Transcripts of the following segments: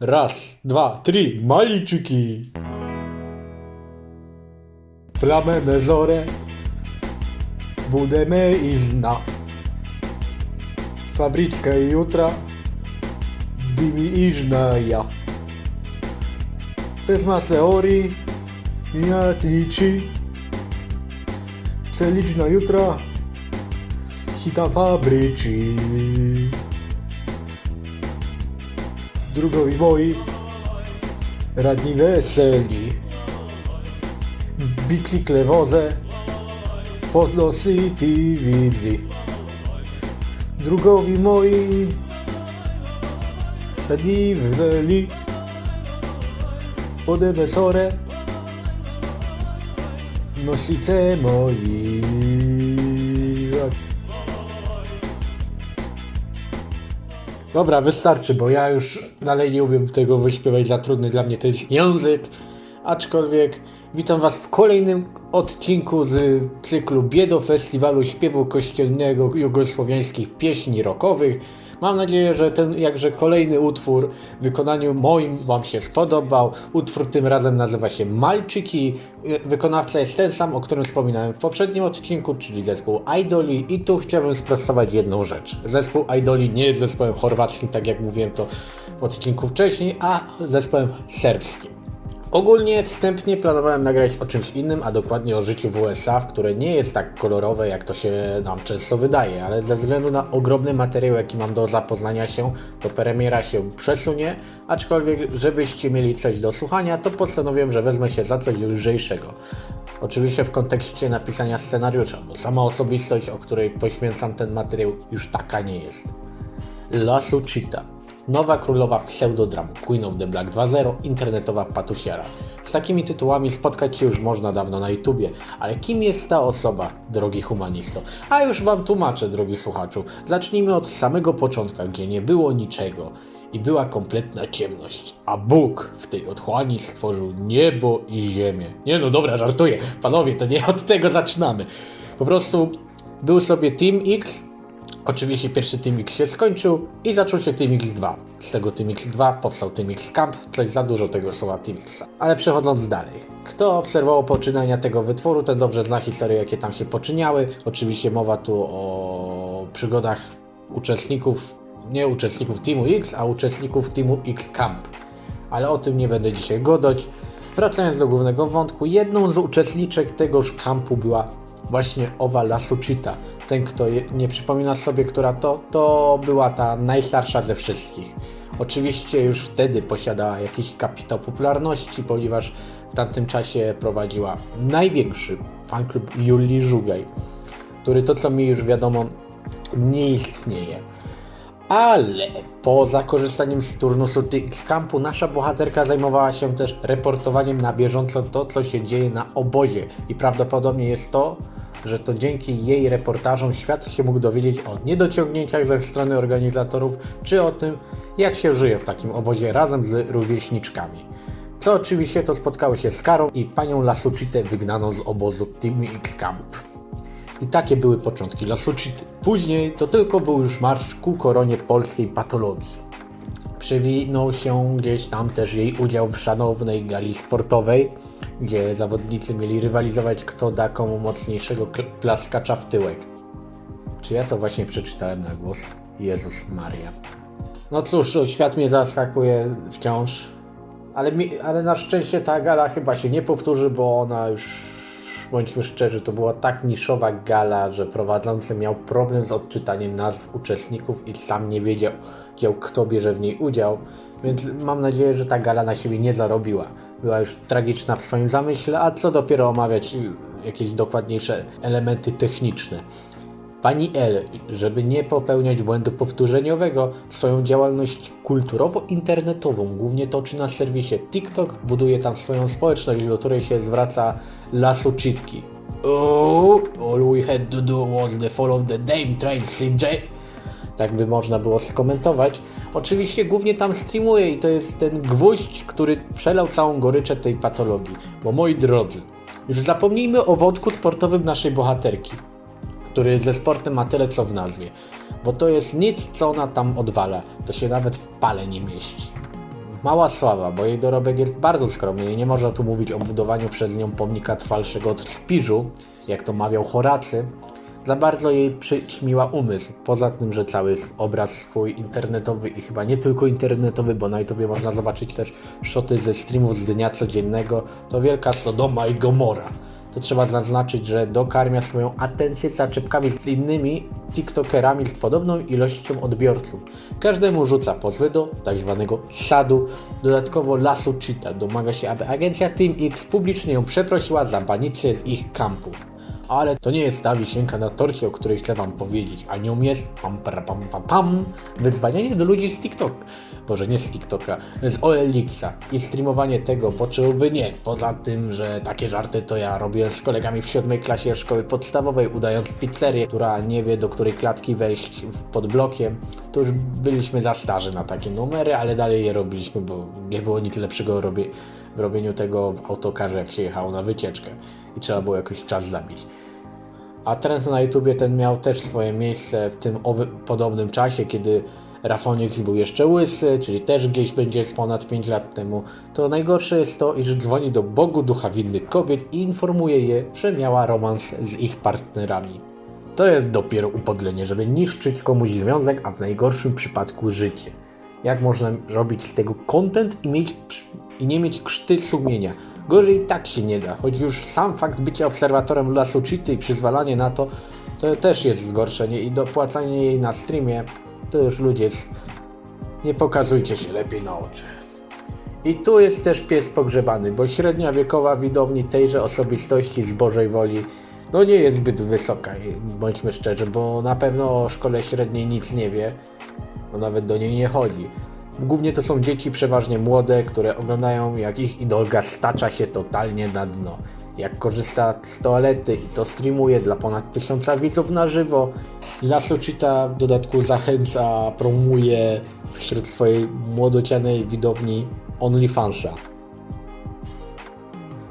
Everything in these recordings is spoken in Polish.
Raz, dwa, trzy, maliczyki. Plamene zore, budeme iść na fabriczkę jutra, dymi iść na ja. Bez ma teorii, ja tici, chcę liczyć na jutra, hita fabryci. Drugowi moi, radni weseli, bicykle wozę, Poznań City widzi. Drugowi moi, radni weseli, podeme sore, nosice moi. Dobra, wystarczy, bo ja już dalej nie umiem tego wyśpiewać, za trudny dla mnie jest język. Aczkolwiek witam Was w kolejnym odcinku z cyklu Biedo Festiwalu Śpiewu Kościelnego Jugosłowiańskich Pieśni Rockowych. Mam nadzieję, że ten jakże kolejny utwór w wykonaniu moim Wam się spodobał. Utwór tym razem nazywa się Malczyki. Wykonawca jest ten sam, o którym wspominałem w poprzednim odcinku, czyli zespół Idoli. I tu chciałbym sprostować jedną rzecz. Zespół Idoli nie jest zespołem chorwackim, tak jak mówiłem to w odcinku wcześniej, a zespołem serbskim. Ogólnie wstępnie planowałem nagrać o czymś innym, a dokładnie o życiu w USA, które nie jest tak kolorowe, jak to się nam często wydaje, ale ze względu na ogromny materiał, jaki mam do zapoznania się, to premiera się przesunie, aczkolwiek, żebyście mieli coś do słuchania, to postanowiłem, że wezmę się za coś lżejszego. Oczywiście w kontekście napisania scenariusza, bo sama osobistość, o której poświęcam ten materiał, już taka nie jest. La Suchita. Nowa królowa pseudodramu Queen of the Black 2.0, internetowa patusiara. Z takimi tytułami spotkać się już można dawno na YouTubie, ale kim jest ta osoba, drogi humanisto? A już wam tłumaczę, drogi słuchaczu. Zacznijmy od samego początku, gdzie nie było niczego i była kompletna ciemność. A Bóg w tej otchłani stworzył niebo i ziemię. Nie no dobra, żartuję. Panowie, to nie od tego zaczynamy. Po prostu był sobie Team X, Oczywiście pierwszy Team X się skończył i zaczął się Team X2. Z tego Team X2 powstał Team X Camp, coś za dużo tego słowa Team X. Ale przechodząc dalej. Kto obserwował poczynania tego wytworu, ten dobrze zna historie, jakie tam się poczyniały. Oczywiście mowa tu o przygodach uczestników, nie uczestników Teamu X, a uczestników Teamu X Camp. Ale o tym nie będę dzisiaj godać. Wracając do głównego wątku, jedną z uczestniczek tegoż kampu była właśnie owa Lasuchita. Ten, kto nie przypomina sobie, która to, to była ta najstarsza ze wszystkich. Oczywiście już wtedy posiadała jakiś kapitał popularności, ponieważ w tamtym czasie prowadziła największy fanklub Julii Żugaj, który to co mi już wiadomo nie istnieje. Ale poza korzystaniem z turnusu TX Campu, nasza bohaterka zajmowała się też reportowaniem na bieżąco to, co się dzieje na obozie. I prawdopodobnie jest to, że to dzięki jej reportażom świat się mógł dowiedzieć o niedociągnięciach ze strony organizatorów, czy o tym, jak się żyje w takim obozie razem z rówieśniczkami. Co oczywiście to spotkało się z karą i panią Lasuchitę wygnano z obozu Team X Camp. I takie były początki Lasuchity. Później to tylko był już marsz ku koronie polskiej patologii. Przewinął się gdzieś tam też jej udział w szanownej gali sportowej, gdzie zawodnicy mieli rywalizować, kto da komu mocniejszego plaskacza w tyłek. Czy ja to właśnie przeczytałem na głos? Jezus Maria. No cóż, świat mnie zaskakuje wciąż, ale, mi, ale na szczęście ta gala chyba się nie powtórzy, bo ona już, bądźmy szczerzy, to była tak niszowa gala, że prowadzący miał problem z odczytaniem nazw uczestników i sam nie wiedział kto bierze w niej udział, więc mam nadzieję, że ta gala na siebie nie zarobiła. Była już tragiczna w swoim zamyśle, a co dopiero omawiać jakieś dokładniejsze elementy techniczne. Pani L, żeby nie popełniać błędu powtórzeniowego, swoją działalność kulturowo-internetową głównie toczy na serwisie TikTok, buduje tam swoją społeczność, do której się zwraca Lasu Chitki. Oh, all we had to do was the follow the damn train, CJ. Tak by można było skomentować. Oczywiście głównie tam streamuje i to jest ten gwóźdź, który przelał całą goryczę tej patologii. Bo moi drodzy, już zapomnijmy o wątku sportowym naszej bohaterki który ze sportem ma tyle co w nazwie. Bo to jest nic, co ona tam odwala. To się nawet w pale nie mieści. mała sława, bo jej dorobek jest bardzo skromny i nie można tu mówić o budowaniu przez nią pomnika trwalszego od Spiżu, jak to mawiał Horacy. Za bardzo jej przyćmiła umysł. Poza tym, że cały obraz swój internetowy i chyba nie tylko internetowy, bo na YouTubie można zobaczyć też szoty ze streamów z dnia codziennego, to wielka Sodoma i Gomora. To trzeba zaznaczyć, że dokarmia swoją atencję zaczepkami z innymi TikTokerami z podobną ilością odbiorców. Każdemu rzuca pozwy do tak zwanego sadu. Dodatkowo Lasu Cheetah domaga się, aby agencja Team X publicznie ją przeprosiła za banicję z ich kampu. Ale to nie jest ta wisienka na torcie, o której chcę wam powiedzieć, a nią jest pam, pam, pam, pam, wyzwanianie do ludzi z TikTok. Może nie z TikToka, z OLX-a i streamowanie tego, po by nie. Poza tym, że takie żarty to ja robiłem z kolegami w siódmej klasie szkoły podstawowej, udając pizzerię, która nie wie do której klatki wejść pod blokiem. To już byliśmy za starzy na takie numery, ale dalej je robiliśmy, bo nie było nic lepszego robie, w robieniu tego w autokarze, jak się jechało na wycieczkę i trzeba było jakoś czas zabić. A trend na YouTubie ten miał też swoje miejsce w tym podobnym czasie, kiedy Rafonix był jeszcze łysy, czyli też gdzieś będzie ponad 5 lat temu. To najgorsze jest to, iż dzwoni do Bogu ducha winnych kobiet i informuje je, że miała romans z ich partnerami. To jest dopiero upodlenie, żeby niszczyć komuś związek, a w najgorszym przypadku życie. Jak można robić z tego content i, mieć, i nie mieć krzty sumienia? Gorzej tak się nie da, choć już sam fakt bycia obserwatorem Lasu Cheaty i przyzwalanie na to, to też jest zgorszenie i dopłacanie jej na streamie, to już ludzie, nie pokazujcie się lepiej na oczy. I tu jest też pies pogrzebany, bo średnia wiekowa widowni tejże osobistości z Bożej woli no nie jest zbyt wysoka, bądźmy szczerzy, bo na pewno o szkole średniej nic nie wie, bo nawet do niej nie chodzi. Głównie to są dzieci przeważnie młode, które oglądają jak ich idolka stacza się totalnie na dno. Jak korzysta z toalety i to streamuje dla ponad tysiąca widzów na żywo. Lasuchita w dodatku zachęca, promuje wśród swojej młodocianej widowni OnlyFansa.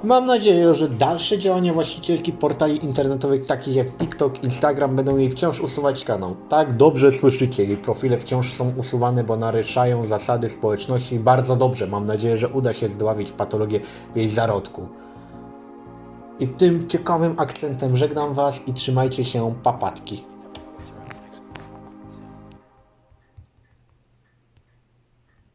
Mam nadzieję, że dalsze działania właścicielki portali internetowych takich jak TikTok, Instagram będą jej wciąż usuwać kanał. Tak, dobrze słyszycie, jej profile wciąż są usuwane, bo naruszają zasady społeczności bardzo dobrze. Mam nadzieję, że uda się zdławić patologię w jej zarodku. I tym ciekawym akcentem żegnam Was i trzymajcie się papatki.